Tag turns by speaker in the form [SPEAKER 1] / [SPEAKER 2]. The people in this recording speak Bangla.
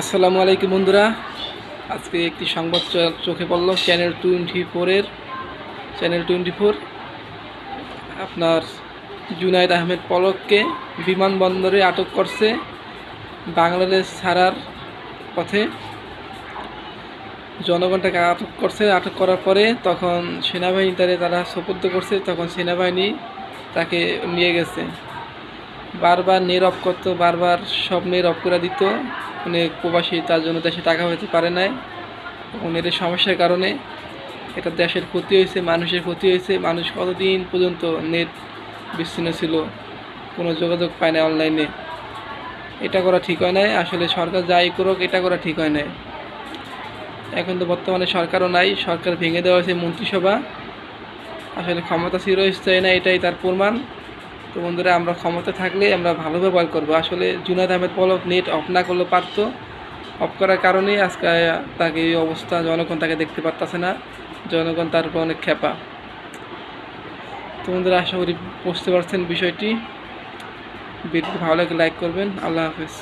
[SPEAKER 1] আসসালামু আলাইকুম বন্ধুরা। আজকে একটি সংবাদ চোখে পড়ল চ্যানেল টোয়েন্টি ফোরের চ্যানেল টোয়েন্টি ফোর আপনার জুনাইদ আহমেদ পলককে বিমানবন্দরে আটক করছে বাংলাদেশ ছাড়ার পথে। জনগণ তাকে আটক করছে, আটক করার পরে তখন সেনাবাহিনী তারে তারা সোপর্দ করছে, তখন সেনাবাহিনী তাকে নিয়ে গেছে। বারবার নীরব করতো, বারবার সব নীরব করে দিত। অনেক প্রবাসী, তার জন্য দেশে টাকা হতে পারে নাই। এবং এদের সমস্যার কারণে এটা দেশের ক্ষতি হয়েছে, মানুষের ক্ষতি হয়েছে। মানুষ কতদিন পর্যন্ত নেট বিচ্ছিন্ন ছিল, কোনো যোগাযোগ পায় না অনলাইনে এটা করা ঠিক হয় নাই। আসলে সরকার যাই করুক, এটা করা ঠিক হয় নাই। এখন তো বর্তমানে সরকারও নাই। সরকার ভেঙে দেওয়া হয়েছে মন্ত্রিসভা। আসলে ক্ষমতা চিরস্থায়ী না, এটাই তার প্রমাণ। তো বন্ধুরা, আমরা ক্ষমতা থাকলে আমরা ভালোভাবে ব্যবহার করব। আসলে জুনাদ আহমেদ পলক নেট অফ না করলে পারতো। অফ করার কারণেই আজকে তাকে এই অবস্থা, জনগণ তাকে দেখতে পারতেছে না। জনগণ তার উপর অনেক খেপা তো বন্ধুরা, আশা করি বুঝতে পারছেন বিষয়টি। ভিডিও ভালো লাগে লাইক করবেন। আল্লাহ হাফেজ।